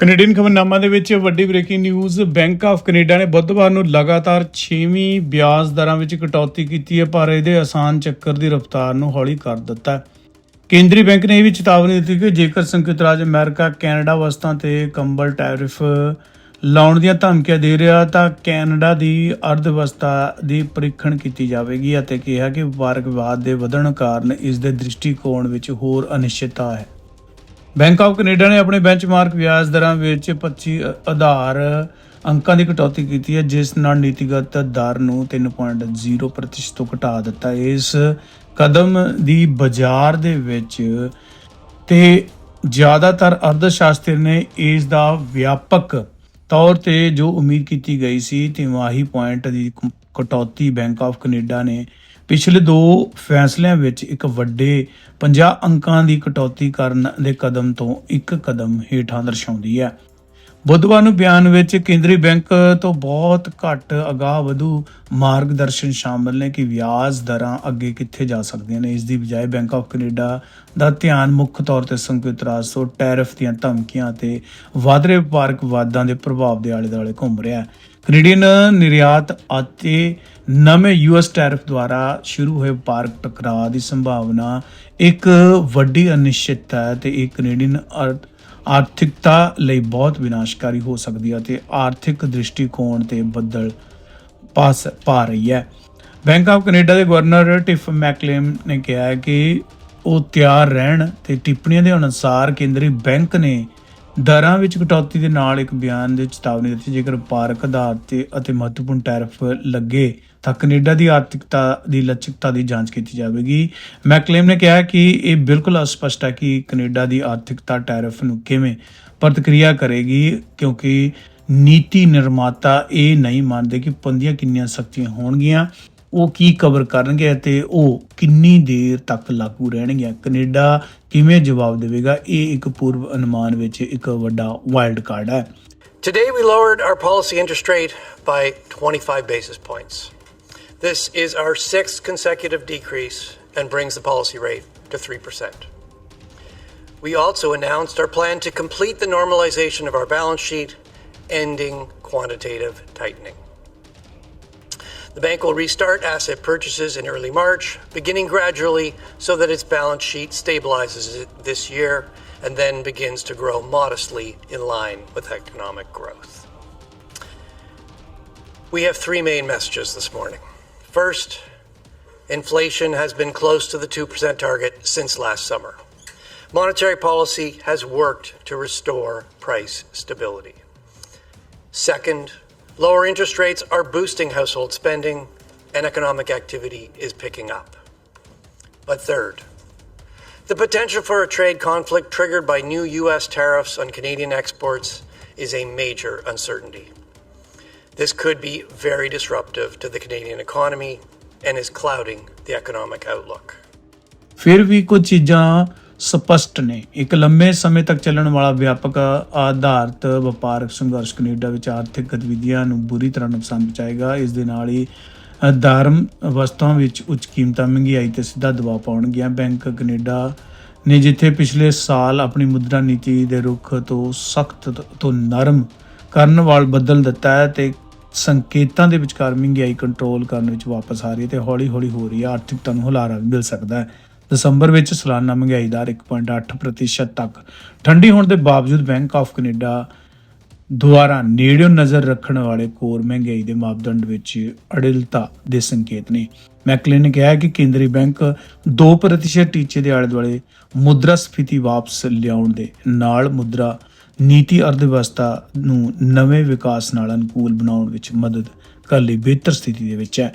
Canadian ਖਬਰਨਾਮਾ ਦੇ ਵਿੱਚ ਵੱਡੀ breaking news, bank of Canada ਨੇ ਬੁੱਧਵਾਰ ਨੂੰ ਲਗਾਤਾਰ 6ਵੀਂ ਵਿਆਜ ਦਰਾਂ ਵਿੱਚ ਕਟੌਤੀ ਕੀਤੀ ਹੈ, ਪਰ ਇਹਦੇ ਆਸਾਨ ਚੱਕਰ ਦੀ ਰਫ਼ਤਾਰ ਨੂੰ ਹੌਲੀ ਕਰ ਦਿੱਤਾ ਕੇਂਦਰੀ ਬੈਂਕ ਨੇ ਇਹ ਵੀ ਚੇਤਾਵਨੀ ਦਿੱਤੀ ਕਿ ਜੇਕਰ ਸੰਯੁਕਤ ਰਾਜ ਅਮਰੀਕਾ, ਕੈਨੇਡਾ ਵਸਤਾਂ ਤੇ ਕੰਬਲ ਟੈਰਿਫ ਲਾਉਣ ਦੀਆਂ ਧਮਕੀਆਂ ਦੇ ਰਿਹਾ, ਤਾਂ ਕੈਨੇਡਾ ਦੀ ਅਰਥਵਿਵਸਥਾ ਦੀ ਪ੍ਰੀਖਣ ਕੀਤੀ ਜਾਵੇਗੀ ਅਤੇ ਕਿਹਾ ਕਿ ਵਪਾਰਕ ਵਿਵਾਦ ਦੇ ਵਧਣ ਕਾਰਨ ਇਸ ਦੇ ਦ੍ਰਿਸ਼ਟੀਕੋਣ ਵਿੱਚ ਹੋਰ ਅਨਿਸ਼ਚਿਤਤਾ ਹੈ। ਬੈਂਕ ਆਫ ਕੈਨੇਡਾ ਨੇ ਆਪਣੇ ਬੈਂਚਮਾਰਕ ਵਿਆਜ ਦਰਾਂ ਵਿੱਚ 25 ਆਧਾਰ ਅੰਕਾਂ ਦੀ ਕਟੌਤੀ ਕੀਤੀ ਹੈ, ਜਿਸ ਨਾਲ ਨੀਤੀਗਤ ਦਰ ਨੂੰ 3.0% ਪ੍ਰਤੀਸ਼ਤ ਤੋਂ ਘਟਾ ਦਿੱਤਾ ਇਸ ਕਦਮ ਦੀ ਬਾਜ਼ਾਰ ਦੇ ਵਿੱਚ ਤੇ ਜ਼ਿਆਦਾਤਰ ਅਰਥਸ਼ਾਸਤਰੀ ਨੇ ਇਸ ਦਾ ਵਿਆਪਕ ਤੌਰ ਤੇ ਜੋ ਉਮੀਦ ਕੀਤੀ ਗਈ ਸੀ, ਤਿਮਾਹੀ ਪੁਆਇੰਟ ਦੀ ਕਟੌਤੀ ਬੈਂਕ ਆਫ ਕੈਨੇਡਾ ਨੇ ਪਿਛਲੇ ਦੋ ਫੈਸਲਿਆਂ ਵਿੱਚ ਇੱਕ ਵੱਡੇ 50 ਅੰਕਾਂ ਦੀ ਕਟੌਤੀ ਕਰਨ ਦੇ ਕਦਮ ਤੋਂ ਇੱਕ ਕਦਮ ਹੇਠਾਂ ਦਰਸਾਉਂਦੀ ਹੈ। ਬੁੱਧਵਾਰ ਨੂੰ ਬਿਆਨ ਵਿੱਚ ਕੇਂਦਰੀ ਬੈਂਕ ਤੋਂ ਬਹੁਤ ਘੱਟ ਅਗਾਹ ਵਧੂ ਮਾਰਗਦਰਸ਼ਨ ਸ਼ਾਮਲ ਨੇ ਕਿ ਵਿਆਜ ਦਰਾਂ ਅੱਗੇ ਕਿੱਥੇ ਜਾ ਸਕਦੀਆਂ ਨੇ। ਇਸ ਦੀ ਬਜਾਏ ਬੈਂਕ ਆਫ ਕੈਨੇਡਾ ਦਾ ਧਿਆਨ ਮੁੱਖ ਤੌਰ ਤੇ ਸੰਯੁਕਤ ਰਾਜ ਤੋਂ ਟੈਰਿਫ ਦੀਆਂ ਧਮਕੀਆਂ ਤੇ ਵਧ ਰਹੇ ਵਪਾਰਕ ਵਾਦਾਂ ਦੇ ਪ੍ਰਭਾਵ ਦੇ ਆਲੇ-ਦੁਆਲੇ ਘੁੰਮ ਰਿਹਾ ਹੈ। ਕੈਨੇਡੀਅਨ ਨਿਰਯਾਤ ਅਤੇ ਨਵੇਂ ਯੂਐਸ ਟੈਰਿਫ ਦੁਆਰਾ ਸ਼ੁਰੂ ਹੋਏ ਵਪਾਰਕ ਟਕਰਾਅ ਦੀ ਸੰਭਾਵਨਾ ਇੱਕ ਵੱਡੀ ਅਨਿਸ਼ਚਿਤਤਾ ਹੈ ਤੇ ਇਹ ਕੈਨੇਡੀਅਨ ਅਰਥ ਆਰਥਿਕਤਾ ਲਈ ਬਹੁਤ ਵਿਨਾਸ਼ਕਾਰੀ ਹੋ ਸਕਦੀ ਹੈ ਤੇ ਆਰਥਿਕ ਦ੍ਰਿਸ਼ਟੀਕੋਣ ਤੇ ਬੱਦਲ ਪਾਸ ਪਾ ਰਹੀ ਹੈ। ਬੈਂਕ ਆਫ ਕੈਨੇਡਾ ਦੇ ਗਵਰਨਰ ਟਿਫ ਮੈਕਲੇਮ ਨੇ ਕਿਹਾ ਹੈ ਕਿ ਉਹ ਤਿਆਰ ਰਹਿਣ ਤੇ ਟਿੱਪਣੀਆਂ ਦੇ ਅਨੁਸਾਰ ਕੇਂਦਰੀ ਬੈਂਕ ਨੇ ਦਰਾਂ ਵਿੱਚ ਕਟੌਤੀ ਦੇ ਨਾਲ ਇੱਕ ਬਿਆਨ ਦੇ ਚੇਤਾਵਨੀ ਦਿੱਤੀ, ਜੇਕਰ ਪਾਰਕ ਆਧਾਰ ਤੇ ਅਤੇ ਮਹੱਤਵਪੂਰਨ ਟੈਰਿਫ ਲੱਗੇ, ਤਾਂ ਕੈਨੇਡਾ ਦੀ ਆਰਥਿਕਤਾ ਦੀ ਲਚਕਤਾ ਦੀ ਜਾਂਚ ਕੀਤੀ ਜਾਵੇਗੀ। ਮੈਕਲੇਮ ਨੇ ਕਿਹਾ ਕਿ ਇਹ ਬਿਲਕੁਲ ਅਸਪਸ਼ਟ ਹੈ ਕਿ ਕੈਨੇਡਾ ਦੀ ਆਰਥਿਕਤਾ ਟੈਰਿਫ ਨੂੰ ਕਿਵੇਂ ਪ੍ਰਤੀਕਿਰਿਆ ਕਰੇਗੀ, ਕਿਉਂਕਿ ਨੀਤੀ ਨਿਰਮਾਤਾ ਇਹ ਨਹੀਂ ਮੰਨਦੇ ਕਿ ਪੰਦੀਆਂ ਕਿੰਨੀਆਂ ਸਖਤੀਆਂ ਹੋਣਗੀਆਂ। ਉਹ ਕੀ ਕਵਰ ਕਰਨਗੇ ਅਤੇ ਉਹ ਕਿੰਨੀ ਦੇਰ ਤੱਕ ਲਾਗੂ ਰਹਿਣਗੀਆਂ ਕੈਨੇਡਾ ਕਿਵੇਂ ਜਵਾਬ ਦੇਵੇਗਾ ਇਹ ਇੱਕ ਪੂਰਵ ਅਨੁਮਾਨ ਵਿੱਚ ਇੱਕ ਵੱਡਾ ਵਾਈਲਡ ਕਾਰਡ ਹੈ Today, we lowered our policy interest rate by 25 basis points. This is our sixth consecutive decrease and brings the policy rate to 3%. We also announced our plan to complete the normalization of our balance sheet, ending quantitative tightening. The bank will restart asset purchases in early March, beginning gradually so that its balance sheet stabilizes this year and then begins to grow modestly in line with economic growth. We have three main messages this morning. First, inflation has been close to the 2% target since last summer. Monetary policy has worked to restore price stability. Second, lower interest rates are boosting household spending and economic activity is picking up. But third, the potential for a trade conflict triggered by new U.S. tariffs on Canadian exports is a major uncertainty. This could be very disruptive to the Canadian economy and is clouding the economic outlook. ਫਿਰ ਵੀ ਕੁਝ ਚੀਜ਼ਾਂ ਸਪਸ਼ਟ ਨੇ। ਇੱਕ ਲੰਮੇ ਸਮੇਂ ਤੱਕ ਚੱਲਣ ਵਾਲਾ ਵਿਆਪਕ ਆਧਾਰਿਤ ਵਪਾਰਕ ਸੰਘਰਸ਼ ਕੈਨੇਡਾ ਵਿੱਚ ਆਰਥਿਕ ਗਤੀਵਿਧੀਆਂ ਨੂੰ ਬੁਰੀ ਤਰ੍ਹਾਂ ਨੁਕਸਾਨ ਪਹੁੰਚਾਏਗਾ। ਇਸ ਦੇ ਨਾਲ ਹੀ ਅ, ਧਰਮ ਵਸਤਾਂ ਵਿੱਚ ਉੱਚ ਕੀਮਤਾਂ ਮਹਿੰਗਾਈ ਤੇ ਸਿੱਧਾ ਦਬਾਅ ਪਾਉਣਗੀਆਂ। ਬੈਂਕ ਕੈਨੇਡਾ ਨੇ ਜਿੱਥੇ ਪਿਛਲੇ ਸਾਲ ਆਪਣੀ ਮੁਦਰਾ ਨੀਤੀ ਦੇ ਰੁਖ ਤੋਂ ਸਖਤ ਤੋਂ ਨਰਮ ਕਰਨ ਵੱਲ ਬਦਲ ਦਿੱਤਾ ਹੈ ਤੇ ਸੰਕੇਤਾਂ ਦੇ ਵਿਚਕਾਰ ਮਹਿੰਗਾਈ ਕੰਟਰੋਲ ਕਰਨ ਵਿੱਚ ਵਾਪਸ ਆ ਰਹੀ ਹੈ ਤੇ ਹੌਲੀ-ਹੌਲੀ ਹੋ ਰਹੀ ਹੈ। ਆਰਥਿਕਤਾ ਨੂੰ ਹੁਲਾਰਾ ਵੀ ਮਿਲ ਸਕਦਾ ਹੈ। ਦਸੰਬਰ ਵਿੱਚ ਸਾਲਾਨਾ ਮਹਿੰਗਾਈ ਦਰ 1.8% ਤੱਕ। ਠੰਡੀ ਹੋਣ ਦੇ ਬਾਵਜੂਦ ਬੈਂਕ ਆਫ ਕੈਨੇਡਾ ਦੁਆਰਾ ਨੇੜਿਓਂ ਨਜ਼ਰ ਰੱਖਣ ਵਾਲੇ ਕੋਰ ਮਹਿੰਗਾਈ ਦੇ ਮਾਪਦੰਡ ਵਿੱਚ ਅੜਿਲਤਾ ਦੇ ਸੰਕੇਤ ਨੇ। ਮੈਕਲੇਨ ਨੇ ਕਿਹਾ ਕਿ ਕੇਂਦਰੀ ਬੈਂਕ 2% ਟੀਚੇ ਦੇ ਆਲੇ ਦੁਆਲੇ ਮੁਦਰਾ ਸਫੀਤੀ ਵਾਪਸ ਲਿਆਉਣ ਦੇ ਨਾਲ ਮੁਦਰਾ ਨੀਤੀ ਅਰਥਵਿਵਸਥਾ ਨੂੰ ਨਵੇਂ ਵਿਕਾਸ ਨਾਲ ਅਨੁਕੂਲ ਬਣਾਉਣ ਵਿੱਚ ਮਦਦ ਕਰਨ ਲਈ ਬਿਹਤਰ ਸਥਿਤੀ ਦੇ ਵਿੱਚ ਹੈ।